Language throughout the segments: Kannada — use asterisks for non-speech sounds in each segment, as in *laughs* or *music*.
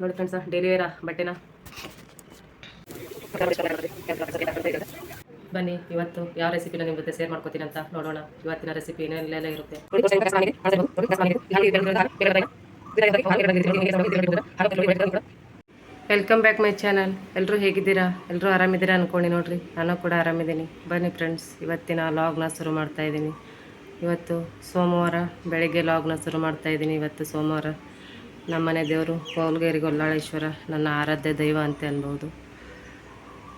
ನೋಡಿ ಫ್ರೆಂಡ್ಸ್ ಡೈಲಿ ವೇರ ಬಟ್ಟೆನ? ಬನ್ನಿ, ಇವತ್ತು ಯಾವ ರೆಸಿಪಿನ ನಿಮ್ಮ ಜೊತೆ ಶೇರ್ ಮಾಡ್ಕೋತೀನಿ ಅಂತ ನೋಡೋಣ. ಇವತ್ತಿನ ರೆಸಿಪಿ ಏನೆಲ್ಲ ಇರುತ್ತೆ? ವೆಲ್ಕಮ್ ಬ್ಯಾಕ್ ಮೈ ಚಾನಲ್ ಎಲ್ಲರೂ ಹೇಗಿದ್ದೀರಾ? ಎಲ್ಲರೂ ಆರಾಮಿದ್ದೀರಾ ಅಂದ್ಕೊಂಡು ನೋಡ್ರಿ. ನಾನು ಕೂಡ ಆರಾಮಿದ್ದೀನಿ. ಬನ್ನಿ ಫ್ರೆಂಡ್ಸ್ ಇವತ್ತಿನ ಲಾಗ್ನ ಶುರು ಮಾಡ್ತಾ ಇದ್ದೀನಿ. ಇವತ್ತು ಸೋಮವಾರ, ಬೆಳಗ್ಗೆ ಲಾಗ್ನ ಶುರು ಮಾಡ್ತಾ ಇದ್ದೀನಿ. ಇವತ್ತು ಸೋಮವಾರ. ನಮ್ಮನೆ ದೇವರು ಕೋಲ್ಗೇರಿ ಗೊಲ್ಲಾಳೇಶ್ವರ ನನ್ನ ಆರಾಧ್ಯ ದೈವ ಅಂತ ಅನ್ಬೋದು.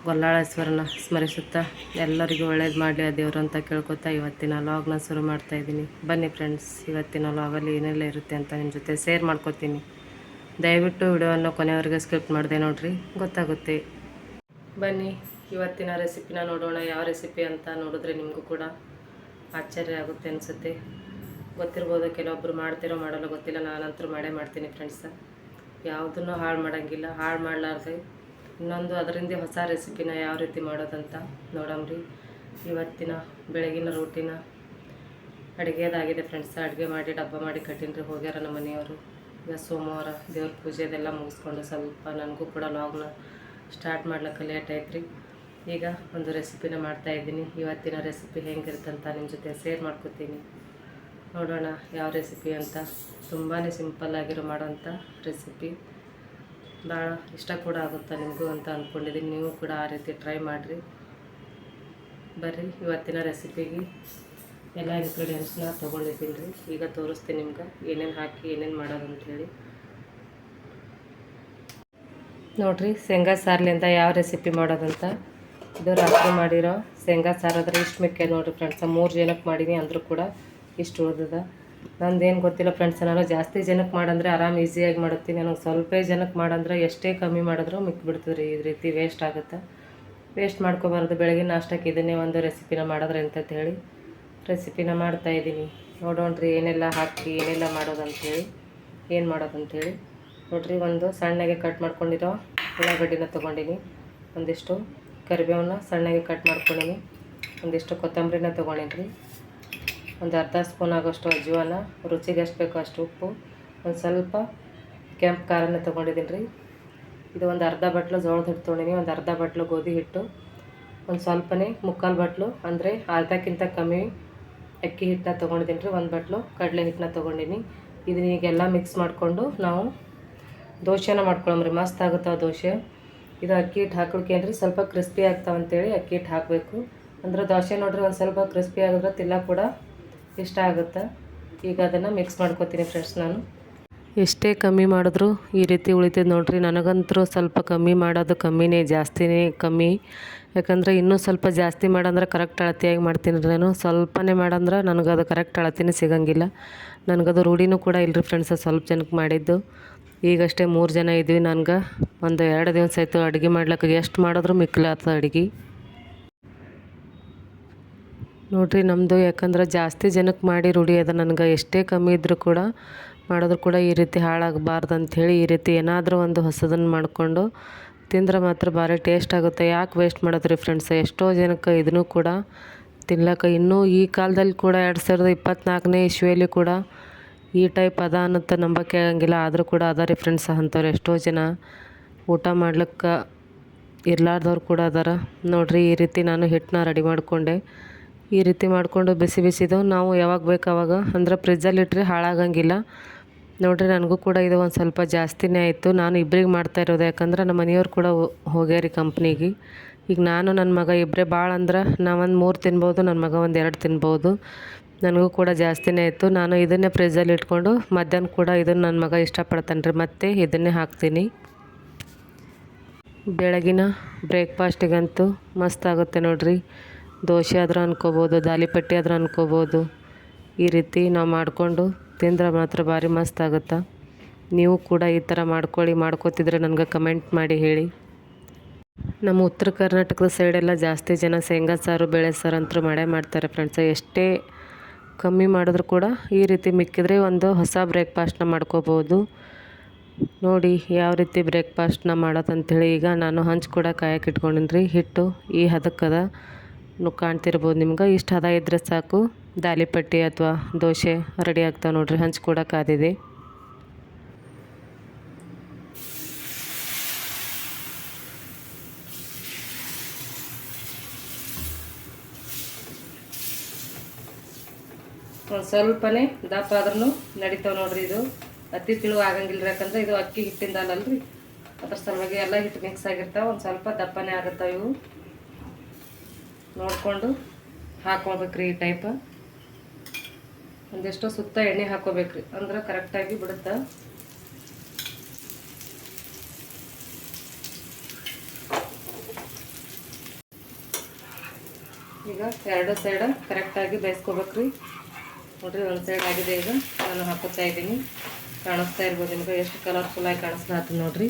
ಗೊಲ್ಲಾಳೇಶ್ವರನ ಸ್ಮರಿಸುತ್ತಾ ಎಲ್ಲರಿಗೂ ಒಳ್ಳೇದು ಮಾಡಲಿ ಆ ದೇವರು ಅಂತ ಕೇಳ್ಕೊತಾ ಇವತ್ತಿನ ಲಾಗ್ನ ಶುರು ಮಾಡ್ತಾ ಇದ್ದೀನಿ. ಬನ್ನಿ ಫ್ರೆಂಡ್ಸ್ ಇವತ್ತಿನ ಲಾಗಲ್ಲಿ ಏನೆಲ್ಲ ಇರುತ್ತೆ ಅಂತ ನಿಮ್ಮ ಜೊತೆ ಶೇರ್ ಮಾಡ್ಕೊತೀನಿ. ದಯವಿಟ್ಟು ವಿಡಿಯೋವನ್ನು ಕೊನೆಯವರೆಗೆ ಸ್ಕಿಪ್ ಮಾಡಿದೆ ನೋಡ್ರಿ, ಗೊತ್ತಾಗುತ್ತೆ. ಬನ್ನಿ, ಇವತ್ತಿನ ರೆಸಿಪಿನ ನೋಡೋಣ. ಯಾವ ರೆಸಿಪಿ ಅಂತ ನೋಡಿದ್ರೆ ನಿಮಗೂ ಕೂಡ ಆಶ್ಚರ್ಯ ಆಗುತ್ತೆ ಅನಿಸುತ್ತೆ. ಗೊತ್ತಿರ್ಬೋದು ಕೆಲವೊಬ್ಬರು ಮಾಡ್ತಿರೋ ಮಾಡಲ್ಲ, ಗೊತ್ತಿಲ್ಲ ನಾನಂತರೂ ಮಾಡೇ ಮಾಡ್ತೀನಿ ಫ್ರೆಂಡ್ಸ ಯಾವುದನ್ನು ಹಾಳು ಮಾಡೋಂಗಿಲ್ಲ, ಹಾಳು ಮಾಡಲಾರ್ದೆ. ಇನ್ನೊಂದು ಅದರಿಂದ ಹೊಸ ರೆಸಿಪಿನ ಯಾವ ರೀತಿ ಮಾಡೋದಂತ ನೋಡಮ್ರಿ. ಇವತ್ತಿನ ಬೆಳಗಿನ ರೂಟಿನ ಅಡುಗೆದಾಗಿದೆ ಫ್ರೆಂಡ್ಸ್ ಅಡುಗೆ ಮಾಡಿ, ಡಬ್ಬ ಮಾಡಿ ಕಟ್ಟಿನ್ರಿ, ಹೋಗ್ಯಾರ ನಮ್ಮ ಮನೆಯವರು. ಈಗ ಸೋಮವಾರ ದೇವ್ರ ಪೂಜೆದೆಲ್ಲ ಮುಗಿಸ್ಕೊಂಡು ಸ್ವಲ್ಪ ನನಗೂ ಕೂಡ ಲಾಗ್ನ ಸ್ಟಾರ್ಟ್ ಮಾಡ್ಲಿಕ್ಕೆ ಲೇಟ್ ಆಯ್ತು ಈಗ ಒಂದು ರೆಸಿಪಿನ ಮಾಡ್ತಾಯಿದ್ದೀನಿ ಇವತ್ತಿನ ರೆಸಿಪಿ ಹೆಂಗಿರುತ್ತಂತ ನಿಮ್ಮ ಜೊತೆ ಶೇರ್ ಮಾಡ್ಕೊತೀನಿ. ನೋಡೋಣ ಯಾವ ರೆಸಿಪಿ ಅಂತ. ತುಂಬಾ ಸಿಂಪಲ್ಲಾಗಿರೋ ಮಾಡೋಂಥ ರೆಸಿಪಿ. ಭಾಳ ಇಷ್ಟ ಕೂಡ ಆಗುತ್ತಾ ನಿಮಗೂ ಅಂತ ಅಂದ್ಕೊಂಡಿದ್ದೀನಿ ನೀವು ಕೂಡ ಆ ರೀತಿ ಟ್ರೈ ಮಾಡಿರಿ. ಬರ್ರಿ, ಇವತ್ತಿನ ರೆಸಿಪಿಗೆ ಎಲ್ಲ ಇಂಗ್ರೀಡಿಯೆಂಟ್ಸ್ನ ತೊಗೊಂಡಿದ್ದೀನಿ. ರೀ ಈಗ ತೋರಿಸ್ತೀನಿ ನಿಮ್ಗೆ ಏನೇನು ಹಾಕಿ ಏನೇನು ಮಾಡೋದು ಅಂಥೇಳಿ ನೋಡಿರಿ, ಶೇಂಗಾ ಸಾರ್ಲಿಂದ ಯಾವ ರೆಸಿಪಿ ಮಾಡೋದಂತ. ಇದು ರಾತ್ರಿ ಮಾಡಿರೋ ಶೇಂಗಾ ಸಾರು ಇಷ್ಟು ಮಿಕ್ಕೆ ನೋಡಿರಿ ಫ್ರೆಂಡ್ಸ. ಮೂರು ಜನಕ್ಕೆ ಮಾಡೀನಿ ಅಂದರೂ ಕೂಡ ಇಷ್ಟು ಉಳ್ದದ ನಂದೇನು ಗೊತ್ತಿಲ್ಲ ಫ್ರೆಂಡ್ಸ್ ನಾನು ಜಾಸ್ತಿ ಜನಕ್ಕೆ ಮಾಡಂದ್ರೆ ಆರಾಮ್ ಈಸಿಯಾಗಿ ಮಾಡುತ್ತೀನಿ. ನನಗೆ ಸ್ವಲ್ಪ ಜನಕ್ಕೆ ಮಾಡಂದ್ರೆ ಎಷ್ಟೇ ಕಮ್ಮಿ ಮಾಡಿದ್ರೂ ಮಿಕ್ಬಿಡ್ತದೆ ಈ ರೀತಿ ವೇಸ್ಟ್ ಆಗುತ್ತೆ. ವೇಸ್ಟ್ ಮಾಡ್ಕೋಬಾರ್ದು. ಬೆಳಗ್ಗೆ ನಾಷ್ಟಕ್ಕೆ ಇದನ್ನೇ ಒಂದು ರೆಸಿಪಿನ ಮಾಡಿದ್ರೆ ಅಂತ ಹೇಳಿ? ರೆಸಿಪಿನ ಮಾಡ್ತಾ ಇದ್ದೀನಿ. ನೋಡೋಣ್ರಿ, ಏನೆಲ್ಲ ಹಾಕಿ, ಏನೆಲ್ಲ ಮಾಡೋದಂಥೇಳಿ ಏನು ಮಾಡೋದಂಥೇಳಿ ನೋಡ್ರಿ, ಒಂದು ಸಣ್ಣಗೆ ಕಟ್ ಮಾಡ್ಕೊಂಡಿರೋ ಉಳ್ಳಾಗಡ್ಡಿನ ತೊಗೊಂಡಿನಿ. ಒಂದಿಷ್ಟು ಕರಿಬೇವನ್ನ ಸಣ್ಣಗೆ ಕಟ್ ಮಾಡ್ಕೊಂಡಿನಿ. ಒಂದಿಷ್ಟು ಕೊತ್ತಂಬರಿನ ತೊಗೊಂಡಿನಿ. ಒಂದು ಅರ್ಧ ಸ್ಪೂನ್ ಆಗೋಷ್ಟು ಅಜ್ವಾನ, ರುಚಿಗೆ ಎಷ್ಟು ಬೇಕೋ ಅಷ್ಟು ಉಪ್ಪು, ಒಂದು ಸ್ವಲ್ಪ ಕೆಂಪು ಖಾರನ ತೊಗೊಂಡಿದ್ದೀನಿ ರೀ. ಇದು ಒಂದು ಅರ್ಧ ಬಟ್ಲು ಜೋಳದ ಹಿಟ್ಟು ತೊಗೊಂಡಿನಿ, ಒಂದು ಅರ್ಧ ಬಟ್ಲು ಗೋಧಿ ಹಿಟ್ಟು, ಒಂದು ಸ್ವಲ್ಪನೇ ಮುಕ್ಕಾಲು ಬಟ್ಲು, ಅಂದರೆ ಅರ್ಧಕ್ಕಿಂತ ಕಮ್ಮಿ ಅಕ್ಕಿ ಹಿಟ್ಟನ್ನ ತೊಗೊಂಡಿದ್ದೀನಿ ರೀ, ಒಂದು ಬಟ್ಲು ಕಡಲೆ ಹಿಟ್ಟನ್ನ ತೊಗೊಂಡಿನಿ. ಇದನ್ನ ಈಗೆಲ್ಲ ಮಿಕ್ಸ್ ಮಾಡಿಕೊಂಡು ನಾವು ದೋಸೆನ ಮಾಡ್ಕೊಳ್ಳೋಮ್ರಿ ಮಸ್ತ್ ಆಗುತ್ತೆ ದೋಸೆ. ಇದು ಅಕ್ಕಿ ಹಿಟ್ಟು ಹಾಕೋಕೇನ್ರಿ ಸ್ವಲ್ಪ ಕ್ರಿಸ್ಪಿ ಆಗ್ತಾವಂತೇಳಿ ಅಕ್ಕಿ ಹಿಟ್ಟು ಹಾಕಬೇಕು. ಅಂದ್ರೆ ದೋಸೆ ನೋಡಿರಿ ಒಂದು ಸ್ವಲ್ಪ ಕ್ರಿಸ್ಪಿ ಆಗಿದ್ರೆ ತಿಲ್ಲ ಕೂಡ ಇಷ್ಟ ಆಗುತ್ತೆ. ಈಗ ಅದನ್ನು ಮಿಕ್ಸ್ ಮಾಡ್ಕೊತೀನಿ ಫ್ರೆಂಡ್ಸ್ ನಾನು. ಎಷ್ಟೇ ಕಮ್ಮಿ ಮಾಡಿದ್ರು ಈ ರೀತಿ ಉಳಿತದೆ ನೋಡ್ರಿ. ನನಗಂತರೂ ಸ್ವಲ್ಪ ಕಮ್ಮಿ ಮಾಡೋದು ಕಮ್ಮಿನೇ, ಜಾಸ್ತಿನೇ ಕಮ್ಮಿ. ಯಾಕಂದರೆ ಇನ್ನೂ ಸ್ವಲ್ಪ ಜಾಸ್ತಿ ಮಾಡಂದ್ರೆ ಕರೆಕ್ಟ್ ಅಳತೆಯಾಗಿ ಮಾಡ್ತೀನಿ ರೀ ನಾನು. ಸ್ವಲ್ಪನೇ ಮಾಡಂದ್ರೆ ನನಗದು ಕರೆಕ್ಟ್ ಅಳತಿನೇ ಸಿಗಂಗಿಲ್ಲ. ನನಗದು ರೂಢಿನೂ ಕೂಡ ಇಲ್ಲರಿ ಫ್ರೆಂಡ್ಸ್ ಸ್ವಲ್ಪ ಜನಕ್ಕೆ ಮಾಡಿದ್ದು. ಈಗಷ್ಟೇ ಮೂರು ಜನ ಇದ್ವಿ ನನಗೆ. ಒಂದು ಎರಡು ದಿವಸ ಆಯಿತು ಅಡುಗೆ ಮಾಡ್ಲಿಕ್ಕೆ. ಎಷ್ಟು ಮಾಡಿದ್ರು ಮಿಕ್ಕಲಾತ ಅಡುಗೆ. ನೋಡ್ರಿ ನಮ್ಮದು ಯಾಕಂದ್ರೆ ಜಾಸ್ತಿ ಜನಕ್ಕೆ ಮಾಡಿ ರೂಢಿ ಅದ, ನನಗೆ ಎಷ್ಟೇ ಕಮ್ಮಿ ಇದ್ದರೂ ಕೂಡ ಮಾಡಿದ್ರು ಕೂಡ ಈ ರೀತಿ ಹಾಳಾಗಬಾರ್ದು ಅಂಥೇಳಿ ಈ ರೀತಿ ಏನಾದರೂ ಒಂದು ಹೊಸದನ್ನು ಮಾಡಿಕೊಂಡು ತಿಂದ್ರೆ ಮಾತ್ರ ಭಾರಿ ಟೇಸ್ಟ್ ಆಗುತ್ತೆ. ಯಾಕೆ ವೇಸ್ಟ್ ಮಾಡೋದು ರೀ ಫ್ರೆಂಡ್ಸ್ ಎಷ್ಟೋ ಜನಕ್ಕೆ ಇದನ್ನು ಕೂಡ ತಿನ್ಲಕ್ಕ ಇನ್ನೂ ಈ ಕಾಲದಲ್ಲಿ ಕೂಡ ಎರಡು ಸಾವಿರದ ಇಪ್ಪತ್ತ್ನಾಲ್ಕನೇ ಇಶ್ವಿಯಲ್ಲಿ ಕೂಡ ಈ ಟೈಪ್ ಅದ ಅನ್ನತ್ತ ನಂಬಕ್ಕೆ ಆಗಂಗಿಲ್ಲ. ಆದರೂ ಕೂಡ ಅದ ರೀ ಫ್ರೆಂಡ್ಸ್ ಅಂಥವ್ರು ಎಷ್ಟೋ ಜನ ಊಟ ಮಾಡ್ಲಿಕ್ಕೆ ಇರಲಾರ್ದವ್ರು ಕೂಡ ಅದಾರ. ನೋಡಿರಿ, ಈ ರೀತಿ ನಾನು ಹಿಟ್ಟನ್ನ ರೆಡಿ ಮಾಡಿಕೊಂಡೆ. ಈ ರೀತಿ ಮಾಡಿಕೊಂಡು ಬಿಸಿ ಬಿಸಿದು. ನಾವು ಯಾವಾಗ ಬೇಕು ಅವಾಗ, ಅಂದ್ರೆ ಫ್ರಿಜ್ಜಲ್ಲಿ ಇಟ್ಟರೆ ಹಾಳಾಗಂಗಿಲ್ಲ. ನೋಡಿರಿ, ನನಗೂ ಕೂಡ ಇದು ಒಂದು ಸ್ವಲ್ಪ ಜಾಸ್ತಿನೇ ಆಯಿತು. ನಾನು ಇಬ್ಬರಿಗೆ ಮಾಡ್ತಾ ಇರೋದು, ಯಾಕಂದ್ರೆ ನಮ್ಮ ಮನೆಯವ್ರು ಕೂಡ ಹೋಗ್ಯಾರಿ ಕಂಪ್ನಿಗೆ ಈಗ ನಾನು ನನ್ನ ಮಗ ಇಬ್ಬರೇ ಭಾಳ ಅಂದ್ರೆ ನಾವೊಂದು ಮೂರು ತಿನ್ಬೋದು ನನ್ನ ಮಗ ಒಂದು ಎರಡು ತಿನ್ಬೋದು. ನನಗೂ ಕೂಡ ಜಾಸ್ತಿನೇ ಆಯಿತು. ನಾನು ಇದನ್ನೇ ಫ್ರಿಜ್ಜಲ್ಲಿ ಇಟ್ಕೊಂಡು ಮಧ್ಯಾಹ್ನ ಕೂಡ ಇದನ್ನು ನನ್ನ ಮಗ ಇಷ್ಟಪಡ್ತಾನೆ ರೀ ಮತ್ತೆ ಇದನ್ನೇ ಹಾಕ್ತೀನಿ. ಬೆಳಗಿನ ಬ್ರೇಕ್ಫಾಸ್ಟಿಗಂತೂ ಮಸ್ತಾಗುತ್ತೆ ನೋಡ್ರಿ. ದೋಸೆ ಆದ್ರೆ ಅನ್ಕೋಬೋದು, ದಾಲಿಪಟ್ಟಿ ಆದ್ರೆ ಅನ್ಕೋಬೋದು. ಈ ರೀತಿ ನಾವು ಮಾಡಿಕೊಂಡು ತಿಂದ್ರೆ ಮಾತ್ರ ಭಾರಿ ಮಸ್ತ್ ಆಗುತ್ತೆ? ನೀವು ಕೂಡ ಈ ಥರ ಮಾಡ್ಕೊಳ್ಳಿ, ಮಾಡ್ಕೋತಿದ್ರೆ ನನಗೆ ಕಮೆಂಟ್ ಮಾಡಿ ಹೇಳಿ. ನಮ್ಮ ಉತ್ತರ ಕರ್ನಾಟಕದ ಸೈಡೆಲ್ಲ ಜಾಸ್ತಿ ಜನ ಶೇಂಗಾ ಸಾರು, ಬೇಳೆ ಸಾರು ಅಂತೂ ಮಾಡೇ ಮಾಡ್ತಾರೆ ಫ್ರೆಂಡ್ಸ್ ಎಷ್ಟೇ ಕಮ್ಮಿ ಮಾಡಿದ್ರು ಕೂಡ ಈ ರೀತಿ ಮಿಕ್ಕಿದ್ರೆ ಒಂದು ಹೊಸ ಬ್ರೇಕ್ಫಾಸ್ಟ್ನ ಮಾಡ್ಕೋಬೋದು. ನೋಡಿ ಯಾವ ರೀತಿ ಬ್ರೇಕ್ಫಾಸ್ಟ್ನ ಮಾಡೋದಂಥೇಳಿ ಈಗ ನಾನು ಹಂಚು ಕೂಡ ಕಾಯಕ್ಕೆ ಇಟ್ಕೊಂಡಿನಿ ರೀ ಹಿಟ್ಟು ಈ ಹದಕ್ಕದ ಕಾಣ್ತಿರ್ಬೋದು ನಿಮ್ಗೆ. ಇಷ್ಟು ಹದ ಇದ್ರೆ ಸಾಕು. ದಾಲಿಪಟ್ಟಿ ಅಥವಾ ದೋಸೆ ರೆಡಿ ಆಗ್ತಾವೆ ನೋಡ್ರಿ. ಹಂಚ್ಕೊಡೋಕ್ಕಾದಿದೆ ಒಂದು ಸ್ವಲ್ಪನೇ ದಪ್ಪ ಆದ್ರೂ ನಡಿತಾವೆ ನೋಡ್ರಿ ಇದು. ಅತಿ ತಿಳು ಆಗಂಗಿಲ್ಲ ಯಾಕಂದ್ರೆ ಇದು ಅಕ್ಕಿ ಹಿಟ್ಟಿಂದ ಅಲ್ಲಲ್ರಿ ಅದ್ರ ಸಲುವಾಗಿ ಎಲ್ಲ ಹಿಟ್ಟು ಮಿಕ್ಸ್ ಆಗಿರ್ತಾವೆ. ಒಂದು ಸ್ವಲ್ಪ ದಪ್ಪನೇ ಆಗುತ್ತವೆ. ಇವು ನೋಡಿಕೊಂಡು ಹಾಕೋಬೇಕ್ರಿ ಈ ಟೈಪ್ ಒಂದೆಷ್ಟೋ ಸುತ್ತ ಎಣ್ಣೆ ಹಾಕೋಬೇಕ್ರಿ. ಅಂದ್ರೆ ಕರೆಕ್ಟಾಗಿ ಬಿಡುತ್ತೆ? ಈಗ ಎರಡು ಸೈಡ ಕರೆಕ್ಟಾಗಿ ಬೇಯಿಸ್ಕೋಬೇಕ್ರಿ. ನೋಡ್ರಿ ಒಂದು ಸೈಡ್ ಆಗಿದೆ ಈಗ. ನಾನು ಹಾಕೋತಾ ಇದ್ದೀನಿ. ಕಾಣಿಸ್ತಾ ಇರ್ಬೋದು ನಿಮ್ಗೆ. ಎಷ್ಟು ಕಲರ್ಫುಲ್ಲಾಗಿ ಕಾಣಿಸ್ತಾ ನೋಡ್ರಿ.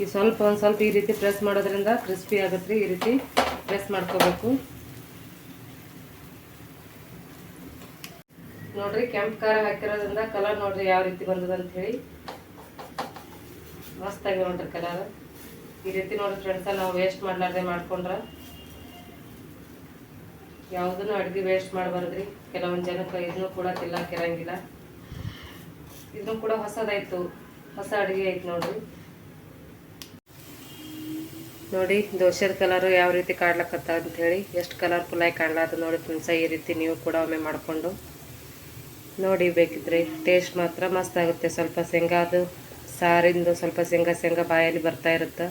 ಈ ಸ್ವಲ್ಪ ಒಂದು ಸ್ವಲ್ಪ ಈ ರೀತಿ ಪ್ರೆಸ್ ಮಾಡೋದ್ರಿಂದ ಕ್ರಿಸ್ಪಿ ಆಗುತ್ತೆ ಈ ರೀತಿ ಪ್ರೆಸ್ ಮಾಡ್ಕೋಬೇಕು. ನೋಡ್ರಿ ಕೆಂಪು ಖಾರ ಹಾಕಿರೋದ್ರಿಂದ ಕಲರ್ ನೋಡ್ರಿ ಯಾವ ರೀತಿ ಬಂದದ ಅಂತ ಹೇಳಿ. ಮಸ್ತಾಗಿ ನೋಡ್ರಿ ಕಲರ್ ಈ ರೀತಿ ನೋಡ್ರಿ ಫ್ರೆಂಡ್ಸ ನಾವು ವೇಸ್ಟ್ ಮಾಡ್ಲಾರ್ದೆ ಮಾಡ್ಕೊಂಡ್ರ. ಯಾವ್ದನ್ನು ಅಡುಗೆ ವೇಸ್ಟ್ ಮಾಡಬಾರ್ದ್ರಿ? ಕೆಲವೊಂದು ಜನಕ್ಕೆ ಇದನ್ನು ಕೂಡ ತಿನ್ನಕ್ಕಿರಂಗಿಲ್ಲ. ಇದನ್ನು ಕೂಡ ಹೊಸದಾಯ್ತು. ಹೊಸ ಅಡುಗೆ ಆಯ್ತು ನೋಡ್ರಿ. ನೋಡಿ ದೋಸೆದ ಕಲರು ಯಾವ ರೀತಿ ಕಾಡ್ಲಕತ್ತ ಅಂತ ಹೇಳಿ ಎಷ್ಟು ಕಲರ್ಫುಲ್ಲಾಗಿ ಕಾಣ್ಲಾತ ನೋಡಿ ಫ್ರೆಂಡ್ಸ ಈ ರೀತಿ ನೀವು ಕೂಡ ಒಮ್ಮೆ ಮಾಡಿಕೊಂಡು ನೋಡಿ ಬೇಕಿದ್ರೆ. ಟೇಸ್ಟ್ ಮಾತ್ರ ಮಸ್ತ್ ಆಗುತ್ತೆ. ಸ್ವಲ್ಪ ಶೇಂಗಾದು ಸಾರಿಂದು ಸ್ವಲ್ಪ ಶೇಂಗಾ ಶೇಂಗಾ ಬಾಯಲ್ಲಿ ಬರ್ತಾ ಇರುತ್ತೆ.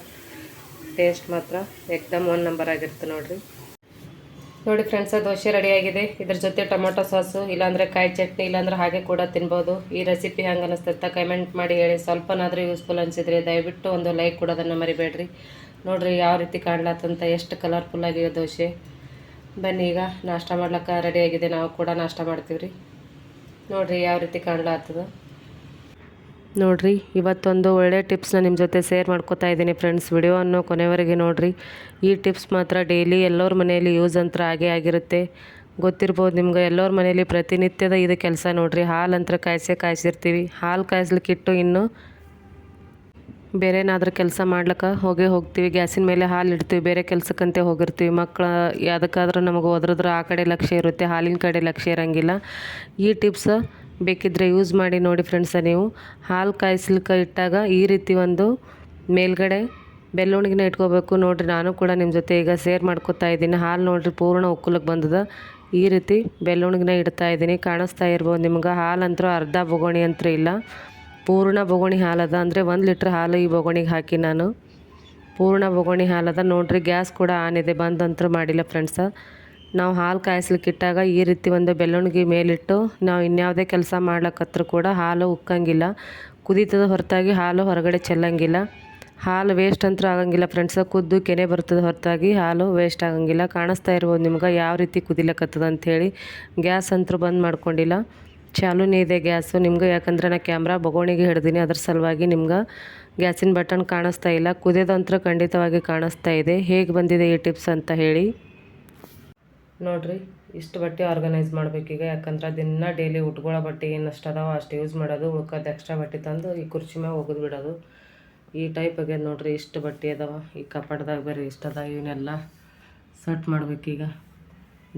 ಟೇಸ್ಟ್ ಮಾತ್ರ ಎಕ್ದಮ್ ಒನ್ ನಂಬರ್ ಆಗಿರುತ್ತೆ ನೋಡಿರಿ. ನೋಡಿ ಫ್ರೆಂಡ್ಸ ದೋಸೆ ರೆಡಿ ಆಗಿದೆ. ಇದ್ರ ಜೊತೆ ಟೊಮೊಟೊ ಸಾಸು, ಇಲ್ಲಾಂದರೆ ಕಾಯಿ ಚಟ್ನಿ, ಇಲ್ಲಾಂದ್ರೆ ಹಾಗೆ ಕೂಡ ತಿನ್ಬೋದು. ಈ ರೆಸಿಪಿ ಹೆಂಗೆ ಅನ್ನಿಸ್ತಂತ ಕಮೆಂಟ್ ಮಾಡಿ ಹೇಳಿ. ಸ್ವಲ್ಪನಾದರೂ ಯೂಸ್ಫುಲ್ ಅನಿಸಿದ್ರೆ ದಯವಿಟ್ಟು ಒಂದು ಲೈಕ್ ಕೊಡೋದನ್ನು ಮರಿಬೇಡ್ರಿ. ನೋಡ್ರಿ ಯಾವ ರೀತಿ ಕಾಣ್ಲತ್ತಂತ, ಎಷ್ಟು ಕಲರ್ಫುಲ್ ಆಗಿದೆ ದೋಸೆ. ಬನ್ನಿ ಈಗ, ನಾಷ್ಟ ಮಾಡ್ಲಿಕ್ಕೆ ರೆಡಿ ಆಗಿದೆ, ನಾವು ಕೂಡ ನಾಷ್ಟ ಮಾಡ್ತೀವಿ ರೀ ನೋಡ್ರಿ ಯಾವ ರೀತಿ ಕಾಣ್ಲಾತ್ತದ. ನೋಡ್ರಿ, ಇವತ್ತೊಂದು ಒಳ್ಳೆ ಟಿಪ್ಸ್ನ ನಿಮ್ಮ ಜೊತೆ ಶೇರ್ ಮಾಡ್ಕೋತಾ ಇದ್ದೀನಿ ಫ್ರೆಂಡ್ಸ್ ವಿಡಿಯೋವನ್ನು ಕೊನೆವರೆಗೆ ನೋಡ್ರಿ. ಈ ಟಿಪ್ಸ್ ಮಾತ್ರ ಡೈಲಿ ಎಲ್ಲರ ಮನೆಯಲ್ಲಿ ಯೂಸ್ ಅಂತ ಹಾಗೆ ಆಗಿರುತ್ತೆ. ಗೊತ್ತಿರ್ಬೋದು ನಿಮ್ಗೆ ಎಲ್ಲರ ಮನೆಯಲ್ಲಿ ಪ್ರತಿನಿತ್ಯದ ಇದು ಕೆಲಸ ನೋಡ್ರಿ. ಅಂತ್ರ ಕಾಯಿಸೇ ಕಾಯಿಸಿರ್ತೀವಿ. ಹಾಲು ಕಾಯಿಸ್ಲಿಕ್ಕಿಟ್ಟು ಇನ್ನು ಬೇರೆನಾದ್ರೂ ಕೆಲಸ ಮಾಡ್ಲಿಕ್ಕೆ ಹೋಗೇ ಹೋಗ್ತೀವಿ. ಗ್ಯಾಸಿನ ಮೇಲೆ ಹಾಲು ಇಡ್ತೀವಿ. ಬೇರೆ ಕೆಲಸಕ್ಕಂತೆ ಹೋಗಿರ್ತೀವಿ. ಮಕ್ಕಳ ಯಾವುದಕ್ಕಾದ್ರೂ ನಮಗೆ ಹೋದ್ರದ್ರ ಆ ಕಡೆ ಲಕ್ಷ್ಯ ಇರುತ್ತೆ. ಹಾಲಿನ ಕಡೆ ಲಕ್ಷ್ಯ ಇರೋಂಗಿಲ್ಲ. ಈ ಟಿಪ್ಸ್ ಬೇಕಿದ್ದರೆ ಯೂಸ್ ಮಾಡಿ ನೋಡಿ ಫ್ರೆಂಡ್ಸ ನೀವು. ಹಾಲು ಕಾಯಿಸ್ಲಿಕ್ಕೆ ಇಟ್ಟಾಗ ಈ ರೀತಿ ಒಂದು ಮೇಲ್ಗಡೆ ಬೆಲ್ಲುಣಿಗೆನ ಇಟ್ಕೋಬೇಕು. ನೋಡಿರಿ, ನಾನು ಕೂಡ ನಿಮ್ಮ ಜೊತೆ ಈಗ ಸೇರ್ ಮಾಡ್ಕೊತಾ ಇದ್ದೀನಿ. ಹಾಲು ನೋಡಿರಿ, ಪೂರ್ಣ ಉಕ್ಕುಲಕ್ಕೆ ಬಂದದ. ಈ ರೀತಿ ಬೆಲ್ಲುಣಿಗೆನ ಇಡ್ತಾ ಇದ್ದೀನಿ. ಕಾಣಿಸ್ತಾ ಇರ್ಬೋದು. ನಿಮ್ಗೆ ಹಾಲಂತೂ ಅರ್ಧ ಬೊಗೋಣಿ ಅಂತೂ ಇಲ್ಲ. ಪೂರ್ಣ ಬೊಗಣಿ ಹಾಲದ ಅಂದರೆ ಒಂದು ಲೀಟ್ರ್ ಹಾಲು ಈ ಬೊಗಣಿಗೆ ಹಾಕಿ ನಾನು. ಪೂರ್ಣ ಬೊಗಣಿ ಹಾಲದ ನೋಡ್ರಿ, ಗ್ಯಾಸ್ ಕೂಡ ಆನ್ ಇದೆ ಬಂದಂತೂ ಮಾಡಿಲ್ಲ ಫ್ರೆಂಡ್ಸ ನಾವು ಹಾಲು ಕಾಯಿಸ್ಲಿಕ್ಕೆ ಇಟ್ಟಾಗ ಈ ರೀತಿ ಒಂದು ಬೆಲ್ಲೊಣಗಿ ಮೇಲಿಟ್ಟು ನಾವು ಇನ್ಯಾವುದೇ ಕೆಲಸ ಮಾಡ್ಲಕ್ಕತ್ರ ಕೂಡ ಹಾಲು ಉಕ್ಕಂಗಿಲ್ಲ. ಕುದೀತದ ಹೊರತಾಗಿ ಹಾಲು ಹೊರಗಡೆ ಚೆಲ್ಲಂಗಿಲ್ಲ. ಹಾಲು ವೇಸ್ಟ್ ಅಂತೂ ಆಗಂಗಿಲ್ಲ ಫ್ರೆಂಡ್ಸ ಕುದ್ದು ಕೆನೆ ಬರ್ತದೆ ಹೊರತಾಗಿ ಹಾಲು ವೇಸ್ಟ್ ಆಗಂಗಿಲ್ಲ. ಕಾಣಿಸ್ತಾ ಇರ್ಬೋದು ನಿಮ್ಗೆ ಯಾವ ರೀತಿ ಕುದಿಲಕ್ಕತ್ತದ ಅಂಥೇಳಿ ಗ್ಯಾಸ್ ಅಂತೂ ಬಂದ್ ಮಾಡ್ಕೊಂಡಿಲ್ಲ. ಚಾಲೂನೇ ಇದೆ ಗ್ಯಾಸು. ನಿಮ್ಗೆ ಯಾಕಂದ್ರೆ ನಾ ಕ್ಯಾಮ್ರಾ ಬಗೋಣಿಗೆ ಹಿಡ್ದೀನಿ. ಅದ್ರ ಸಲುವಾಗಿ ನಿಮ್ಗೆ ಗ್ಯಾಸಿನ ಬಟನ್ ಕಾಣಿಸ್ತಾ ಇಲ್ಲ. ಕುದಿಯೋದಂತ್ರ ಖಂಡಿತವಾಗಿ ಕಾಣಿಸ್ತಾ ಇದೆ. ಹೇಗೆ ಬಂದಿದೆ ಈ ಟಿಪ್ಸ್ ಅಂತ ಹೇಳಿ. ನೋಡ್ರಿ, ಇಷ್ಟು ಬಟ್ಟೆ ಆರ್ಗನೈಸ್ ಮಾಡಬೇಕೀಗ ಯಾಕಂದ್ರೆ ದಿನ ಡೈಲಿ ಉಟ್ಕೊಳ್ಳೋ ಬಟ್ಟೆ ಏನಷ್ಟು ಅಷ್ಟು ಅದಾವ ಅಷ್ಟು ಯೂಸ್ ಮಾಡೋದು. ಉಳ್ಕೋದು ಎಕ್ಸ್ಟ್ರಾ ಬಟ್ಟೆ ತಂದು ಈ ಕುರ್ಚಿ ಮ್ಯಾಗ ಒಗೆದು ಬಿಡೋದು. ಈ ಟೈಪ್ ಆಗ್ಯದ ನೋಡ್ರಿ, ಇಷ್ಟು ಬಟ್ಟೆ ಅದಾವ. ಈ ಕಪಾಟದಾಗ ಬೇರೆ ಇಷ್ಟು ಅದಾವ. ಇವನ್ನೆಲ್ಲ ಸೆಟ್ ಮಾಡ್ಬೇಕೀಗ.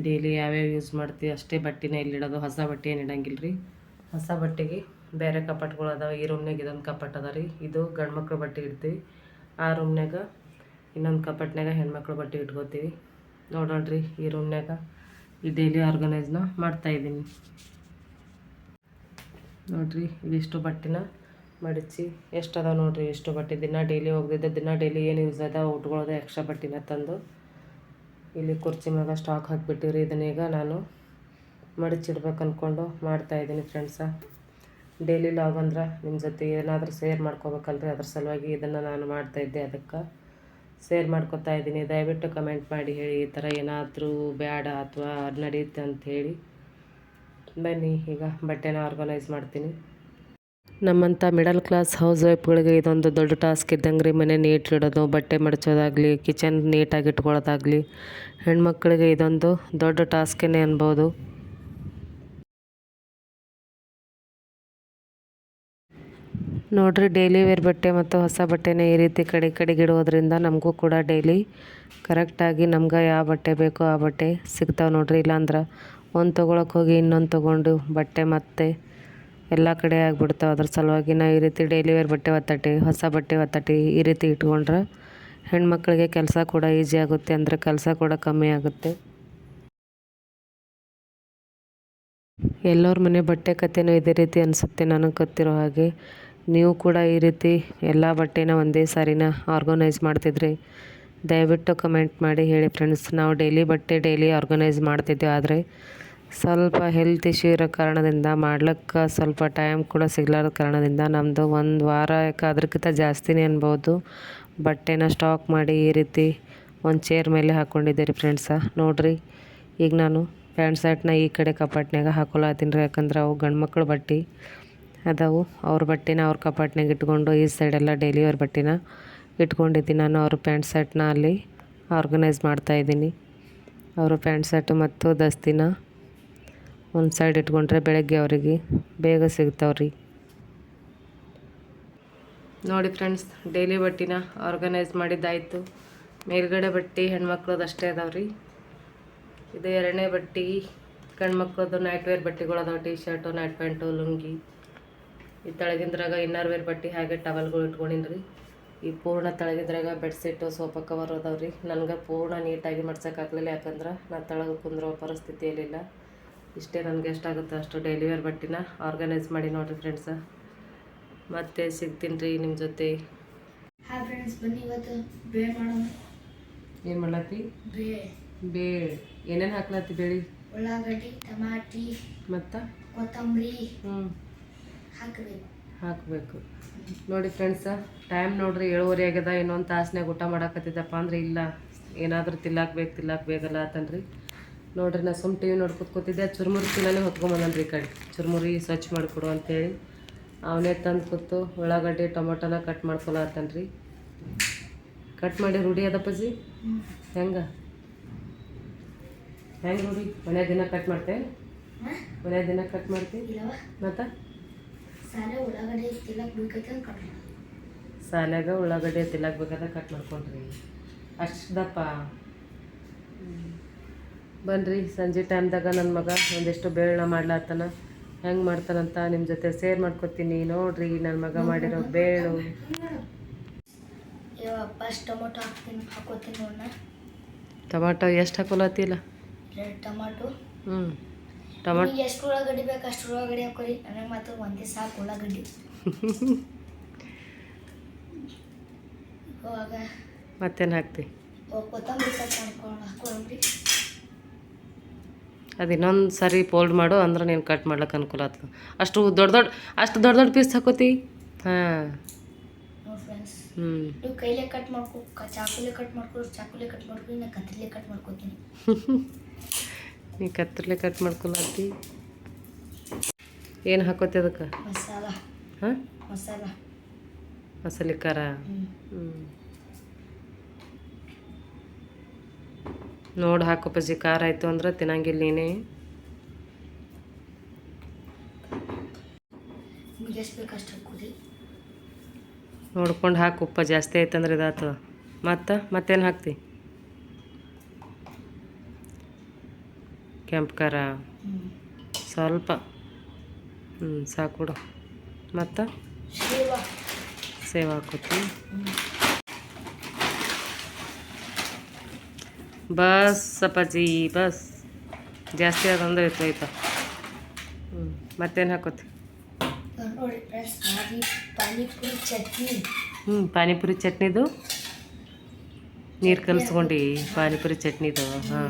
ಡೈಲಿ ಯಾವ್ಯಾವ ಯೂಸ್ ಮಾಡ್ತೀವಿ ಅಷ್ಟೇ ಬಟ್ಟೆನ ಇಲ್ಲಿಡೋದು. ಹೊಸ ಬಟ್ಟೆ ಏನು ಇಡಂಗಿಲ್ಲ ರೀ ಹೊಸ ಬಟ್ಟೆಗೆ ಬೇರೆ ಕಪಾಟ್ಗಳು ಅದಾವೆ. ಈ ರೂಮ್ನಾಗ ಇದೊಂದು ಕಪಾಟ್ ಅದ ರೀ. ಇದು ಗಂಡು ಮಕ್ಳು ಬಟ್ಟೆ ಇಡ್ತೀವಿ. ಆ ರೂಮ್ನಾಗ ಇನ್ನೊಂದು ಕಪಾಟ್ನಾಗ ಹೆಣ್ಮಕ್ಳು ಬಟ್ಟೆ ಇಟ್ಕೋತೀವಿ. ನೋಡೋಣ್ರಿ ಈ ರೂಮ್ನಾಗ ಈ ಡೈಲಿ ಆರ್ಗನೈಸ್ನ ಮಾಡ್ತಾಯಿದ್ದೀನಿ ನೋಡಿರಿ ಇವಿಷ್ಟು ಬಟ್ಟೆನ ಮಡಚಿ ಎಷ್ಟು ಅದಾವ ನೋಡಿರಿ ಇಷ್ಟು ಬಟ್ಟೆ. ದಿನ ಡೈಲಿ ಹೋಗ್ದಿದ್ದ ದಿನ ಡೈಲಿ ಏನು ಯೂಸ್ ಅದಾವ? ಉಟ್ಕೊಳ್ಳೋದು ಎಕ್ಸ್ಟ್ರಾ ಬಟ್ಟೆನ ತಂದು ಇಲ್ಲಿ ಕುರ್ಚಿ ಮ್ಯಾಗ ಸ್ಟಾಕ್ ಹಾಕಿಬಿಟ್ಟಿವ್ರಿ. ಇದನ್ನೀಗ ನಾನು ಮಡಚಿಡ್ಬೇಕು ಅಂದ್ಕೊಂಡು ಮಾಡ್ತಾಯಿದ್ದೀನಿ ಫ್ರೆಂಡ್ಸ ಡೈಲಿ ಲಾಗ್ ಅಂದ್ರೆ ನಿಮ್ಮ ಜೊತೆ ಏನಾದರೂ ಶೇರ್ ಮಾಡ್ಕೋಬೇಕಲ್ರಿ ಅದ್ರ ಸಲುವಾಗಿ ಇದನ್ನು ನಾನು ಮಾಡ್ತಾಯಿದ್ದೆ ಅದಕ್ಕೆ. ಸೇರ್ ಮಾಡ್ಕೊತಾ ಇದ್ದೀನಿ. ದಯವಿಟ್ಟು ಕಮೆಂಟ್ ಮಾಡಿ ಹೇಳಿ. ಈ ಥರ ಏನಾದರೂ ಬೇಡ ಅಥವಾ ನಡೆಯುತ್ತೆ ಅಂತ ಹೇಳಿ. ಬನ್ನಿ, ಈಗ ಬಟ್ಟೆನ ಆರ್ಗನೈಸ್ ಮಾಡ್ತೀನಿ. ನಮ್ಮಂಥ ಮಿಡಲ್ ಕ್ಲಾಸ್ ಹೌಸ್ ವೈಫ್ಗಳಿಗೆ ಇದೊಂದು ದೊಡ್ಡ ಟಾಸ್ಕ್ ಇದ್ದಂಗೆ ರೀ ಮನೆ ಇಡೋದು ಬಟ್ಟೆ ಮಡಚೋದಾಗಲಿ, ಕಿಚನ್ ನೀಟಾಗಿ ಇಟ್ಕೊಳ್ಳೋದಾಗಲಿ ಹೆಣ್ಮಕ್ಳಿಗೆ ಇದೊಂದು ದೊಡ್ಡ ಟಾಸ್ಕೇ ಅನ್ಬೋದು. ನೋಡ್ರಿ, ಡೈಲಿ ವೇರ್ ಬಟ್ಟೆ ಮತ್ತು ಹೊಸ ಬಟ್ಟೆನೇ ಈ ರೀತಿ ಕಡೆ ಕಡೆಗೆ ಇಡೋದ್ರಿಂದ ನಮಗೂ ಕೂಡ ಡೈಲಿ ಕರೆಕ್ಟಾಗಿ ನಮ್ಗೆ ಯಾವ ಬಟ್ಟೆ ಬೇಕೋ ಆ ಬಟ್ಟೆ ಸಿಗ್ತಾವೆ ನೋಡ್ರಿ. ಇಲ್ಲಾಂದ್ರೆ ಒಂದು ತೊಗೊಳಕ್ಕೆ ಹೋಗಿ ಇನ್ನೊಂದು ತೊಗೊಂಡು ಬಟ್ಟೆ ಮತ್ತೆ ಎಲ್ಲ ಕಡೆ ಆಗಿಬಿಡ್ತಾವೆ ಅದ್ರ ಸಲುವಾಗಿ ನಾವು ಈ ರೀತಿ ಡೈಲಿ ವೇರ್ ಬಟ್ಟೆ ಒತ್ತಟಿ ಹೊಸ ಬಟ್ಟೆ ಒತ್ತಟಿ ಈ ರೀತಿ ಇಟ್ಕೊಂಡ್ರೆ ಹೆಣ್ಮಕ್ಳಿಗೆ ಕೆಲಸ ಕೂಡ ಈಸಿ ಆಗುತ್ತೆ ಅಂದರೆ ಕೆಲಸ ಕೂಡ ಕಮ್ಮಿ ಆಗುತ್ತೆ. ಎಲ್ಲರ ಮನೆ ಬಟ್ಟೆ ಕತೆನೂ ಇದೇ ರೀತಿ ಅನಿಸುತ್ತೆ ನನಗೆ ಗೊತ್ತಿರೋ ಹಾಗೆ. ನೀವು ಕೂಡ ಈ ರೀತಿ ಎಲ್ಲ ಬಟ್ಟೆನ ಒಂದೇ ಸಾರಿನ ಆರ್ಗನೈಸ್ ಮಾಡ್ತಿದ್ರಿ. ದಯವಿಟ್ಟು ಕಮೆಂಟ್ ಮಾಡಿ ಹೇಳಿ ಫ್ರೆಂಡ್ಸ್ ನಾವು ಡೈಲಿ ಬಟ್ಟೆ ಡೈಲಿ ಆರ್ಗನೈಸ್ ಮಾಡ್ತಿದ್ದೆ ಆದರೆ ಸ್ವಲ್ಪ ಹೆಲ್ತ್ ಇಶ್ಯೂ ಇರೋ ಕಾರಣದಿಂದ ಮಾಡ್ಲಿಕ್ಕೆ ಸ್ವಲ್ಪ ಟೈಮ್ ಕೂಡ ಸಿಗ್ಲಾರದ ಕಾರಣದಿಂದ ನಮ್ಮದು ಒಂದು ವಾರ ಅದ್ರಕ್ಕಿಂತ ಜಾಸ್ತಿನೇ ಅನ್ಬೋದು. ಬಟ್ಟೆನ ಸ್ಟಾಕ್ ಮಾಡಿ ಈ ರೀತಿ ಒಂದು ಚೇರ್ ಮೇಲೆ ಹಾಕ್ಕೊಂಡಿದ್ದೆ ರೀ ಫ್ರೆಂಡ್ಸ ನೋಡಿರಿ, ಈಗ ನಾನು ಪ್ಯಾಂಟ್ ಶರ್ಟ್ನ ಈ ಕಡೆ ಕಪಾಟ್ನಾಗ ಹಾಕೊಳತ್ತೀನಿ ರೀ. ಯಾಕಂದ್ರೆ ಅವು ಗಂಡು ಮಕ್ಳು ಬಟ್ಟೆ ಅದಾವು. ಅವ್ರ ಬಟ್ಟೆನ ಅವ್ರ ಕಪಾಟ್ನಾಗ ಇಟ್ಕೊಂಡು ಈ ಸೈಡೆಲ್ಲ ಡೈಲಿ ಅವ್ರ ಬಟ್ಟೆನ ಇಟ್ಕೊಂಡಿದ್ದೀನಿ. ನಾನು ಅವ್ರ ಪ್ಯಾಂಟ್ ಶರ್ಟ್ನ ಅಲ್ಲಿ ಆರ್ಗನೈಸ್ ಮಾಡ್ತಾಯಿದ್ದೀನಿ ಅವರು ಪ್ಯಾಂಟ್ ಶರ್ಟ್ ಮತ್ತು ದಸ್ತಿನ ಒಂದು ಸೈಡ್ ಇಟ್ಕೊಂಡ್ರೆ ಬೆಳಗ್ಗೆ ಅವರಿಗೆ ಬೇಗ ಸಿಗ್ತಾವ್ರಿ. ನೋಡಿ ಫ್ರೆಂಡ್ಸ್ ಡೈಲಿ ಬಟ್ಟಿನ ಆರ್ಗನೈಸ್ ಮಾಡಿದ್ದಾಯಿತು. ಮೇಲ್ಗಡೆ ಬಟ್ಟೆ ಹೆಣ್ಮಕ್ಳದ್ದು ಅಷ್ಟೇ ಅದಾವ್ರಿ. ಇದು ಎರಡನೇ ಬಟ್ಟೆ, ಗಂಡ್ಮಕ್ಳದ್ದು ನೈಟ್ ವೇರ್ ಬಟ್ಟೆಗಳು ಅದಾವೆ T shirt night pant lungi. ಈ ತಳಗಿಂದ್ರಾಗ ಇನ್ನರ್ ವೇರ್ ಬಟ್ಟೆ ಹಾಗೆ ಟವಲ್ಗಳು ಇಟ್ಕೊಂಡಿನ್ರಿ. ಈ ಪೂರ್ಣ ತಳಗಿದ್ರಾಗ ಬೆಡ್ಶೀಟು ಸೋಫಾ ಕವರ್ ಅದಾವ್ರಿ. ನನಗೆ ಪೂರ್ಣ ನೀಟಾಗಿ ಮಡ್ಸೋಕ್ಕಾಗಲಿಲ್ಲ ಯಾಕಂದ್ರೆ ನಾನು ತೆಳಗೆ ಕುಂದ್ರೋ ಪರಿಸ್ಥಿತಿಯಲ್ಲಿಲ್ಲ ಇಷ್ಟೇ ನನಗೆ ಎಷ್ಟಾಗುತ್ತೆ ಅಷ್ಟು ಡೈಲಿ ಬಟ್ಟಿನ ಬಟ್ಟೆನ ಆರ್ಗನೈಸ್ ಮಾಡಿ ನೋಡಿರಿ ಫ್ರೆಂಡ್ಸ ಮತ್ತೆ ಸಿಗ್ತೀನಿ ರೀ ನಿಮ್ಮ ಜೊತೆ. ಹಾಯ್ ಫ್ರೆಂಡ್ಸ್ ಬನ್ನಿ ಇವತ್ತು ಬೇ ಮಾಡೋಣ. ಏನು ಮಾಡ್ಲತ್ತಿ ಬೇ ಬೇ ಏನೇನು ಹಾಕ್ಲತ್ತಿ ಬೇಳಿ? ಉಳ್ಳಾಗಡ್ಡಿ ಟಮಾಟಿ ಮತ್ತು? ಕೊತ್ತಂಬರಿ. ಹ್ಞೂ ಹಾಕಬೇಕು. ಹಾಕಬೇಕು. ನೋಡಿ ಫ್ರೆಂಡ್ಸ ಟೈಮ್ ನೋಡ್ರಿ ಏಳುವರೆ ಆಗ್ಯದ ಇನ್ನೊಂದು ತಾಸ್ನ್ಯಾಗ ಊಟ ಮಾಡಾಕತ್ತಿದ್ದಪ್ಪ ಅಂದ್ರೆ ಇಲ್ಲ. ಏನಾದರೂ ತಿಲ್ಲಾಕ್ಬೇಕು ತಿಲ್ಲಾಕ್ಬೇಕಲ್ಲ ತಿನ್ನಾಕ ಬೇಕಲ್ಲ ನೋಡ್ರಿ, ನಾ ಸುಮ್ ಟಿ ವಿ ನೋಡಿ ಕೂತಿದ್ದೆ ಚುರುಮುರಿ ತಿನ್ನಲೇ ಹೊತ್ಕೊಂಬಂದನ್ರಿ ಈ ಕಡೆ. ಚುರುಮುರಿ ಸ್ವಚ್ಛ ಮಾಡಿಕೊಡು ಅಂತೇಳಿ. ಅವನೇ ತಂದು ಕೂತು ಉಳ್ಳಾಗಡ್ಡೆ, ಟೊಮೊಟೊನ ಕಟ್ ಮಾಡ್ಕೊಳತ್ತನ್ರಿ ಕಟ್ ಮಾಡಿ ರೂಢಿ ಅದಪ್ಪಜಿ? ಹೆಂಗೆ? ಹೆಂಗೆ ರೂಢಿ? ಮನೆ ದಿನ ಕಟ್ ಮಾಡ್ತೆ? ಮನೆ ದಿನ ಕಟ್ ಮಾಡ್ತೀನಿ ಮತ್ತೆ? ಮತ್ತು ಸಾಲೆ ಉಳ್ಳಾಗಡ್ಡಿ ಬೇಕೈತೆ ಕಟ್ ಮಾಡ್ಕೊಂಡ್ರಿ. ಅಷ್ಟು ಬನ್ರಿ ಸಂಜೆ ಟೈಮ್ದಾಗ ನನ್ನ ಮಗ ಒಂದಿಷ್ಟು ಬೇಳನ ಮಾಡ್ಲಾತ್ತಾನ ಹೆಂಗೆ ಮಾಡ್ತಾನಂತ ನಿಮ್ಮ ಜೊತೆ ಸೇರ್ ಮಾಡ್ಕೊತೀನಿ. ನೋಡ್ರಿ ನನ್ನ ಮಗ ಮಾಡಿರೋ ಬೇಳು. ಫಸ್ಟ್ ಟೊಮೊಟೊ ಹಾಕ್ತೀನಿ ಹಾಕೋತೀನಿ ನೋಡೋಣ ಟೊಮಾಟೊ ಎಷ್ಟು ಹಾಕೊಲತ್ತಿಲ್ಲ ಎರಡು ಟೊಮಾಟೊ. ಹ್ಞೂ ಟೊಮಾಟೊ ಎಷ್ಟು ಉಳ್ಳಾಗಡ್ಡಿ ಬೇಕು ಅಷ್ಟು ಉಳ್ಳಾಗಡ್ಡಿ ಹಾಕೋರಿ ನನಗೆ ಮಾತ್ರ ಒಂದೇ ಸಾಕು ಉಳ್ಳಾಗಡ್ಡಿ. *laughs* ಇವಾಗ ಮತ್ತೇನು ಹಾಕ್ತಿ? ಕೊತ್ತಂಬರಿ ಕಟ್ ಮಾಡ್ಕೊಂಡು ಹಾಕೊಳ್ಳಿ ಅದು ಇನ್ನೊಂದು ಸರಿ ಫೋಲ್ಡ್ ಮಾಡು ಅಂದ್ರೆ ನೀನು ಕಟ್ ಮಾಡ್ಲಿಕ್ಕೆ ಅನುಕೂಲ ಆಗ್ತದೆ ಅಷ್ಟು ದೊಡ್ಡ ದೊಡ್ಡ ಅಷ್ಟು ದೊಡ್ಡ ದೊಡ್ಡ ಪೀಸ್ ಹಾಕೋತಿ? ಹಾಂ. ಹ್ಞೂ ನೀವು ಕೈಲೇ ಕಟ್ ಮಾಡ್ಕೊ ಕ- ಚಾಕುಲೆ ಕಟ್ ಮಾಡ್ಕೊ ಚಾಕುಲೆ ಕಟ್ ಮಾಡ್ಕೊಂಡು ನಾ ಕತ್ರಿಲೆ ಕಟ್ ಮಾಡ್ಕೊತೀನಿ. *laughs* ನೀ ಕತ್ತರ್ಲೆ ಕಟ್ ಮಾಡ್ಕೊಳತಿ ಏನು ಹಾಕೋತಿ ಅದಕ್ಕೆ? ಮಸಾಲ. ಹಾಂ? ಮಸಾಲ. ಮಸಾಲೆ ಖಾರ? ಹ್ಞೂ ನೋಡಿ ಹಾಕೋ ಪಜ್ಜಿ ಖಾರ ಆಯಿತು ಅಂದ್ರೆ ತಿನ್ನಂಗಿಲ್ಲ ನೀನೇ. ನೋಡ್ಕೊಂಡು ಹಾಕು ಉಪ್ಪ ಜಾಸ್ತಿ ಆಯ್ತಂದ್ರೆ ಇದಾತು. ಮತ್ತು ಮತ್ತೇನು ಹಾಕ್ತಿ? ಕೆಂಪು ಖಾರ. ಸ್ವಲ್ಪ. ಹ್ಞೂ ಸಾಕು ಬಿಡು. ಮತ್ತು? ಸೇವ್. ಹಾಕೋತಿ ಹ್ಞೂ ಬಸ್ ಅಪ್ಪಾಜಿ ಬಸ್ ಜಾಸ್ತಿ ಆದಂದ್ರೆ ಇತ್ತು ಆಯ್ತಾ ಹ್ಞೂ ಮತ್ತೇನು ಹಾಕೋತಿ ಇವಾಗ ನೋಡಿ ಫ್ರೆಂಡ್ಸ್ ಮಾಡಿ ಪಾನಿಪುರಿ ಚಟ್ನಿ ಹ್ಞೂ ಪಾನಿಪುರಿ ಚಟ್ನಿದು ನೀರು ಕಲಿಸ್ಕೊಂಡು ಪಾನಿಪುರಿ ಚಟ್ನಿದು ಹಾಂ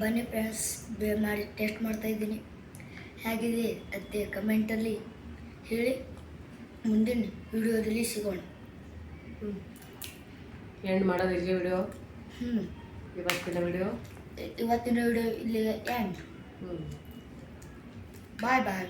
ಬನ್ನಿ ಫ್ರೆಂಡ್ಸ್ ಬೇ ಮಾಡಿ ಟೆಸ್ಟ್ ಮಾಡ್ತಾಯಿದ್ದೀನಿ ಹೇಗಿದೆ ಅತ್ತೆ ಕಮೆಂಟಲ್ಲಿ ಹೇಳಿ. ಮುಂದಿನ ವಿಡಿಯೋದಲ್ಲಿ ಸಿಗೋಣ. ಹ್ಞೂ ಎಂಡ್ ಮಾಡೋದು ಇಲ್ಲಿ ವಿಡಿಯೋ? ಹ್ಞೂ ಇವತ್ತಿನ ವಿಡಿಯೋ? ಇವತ್ತಿನ ವಿಡಿಯೋ ಇಲ್ಲಿಗೆ ಎಂಡ್ ಹ್ಞೂ ಬಾಯ್ ಬಾಯ್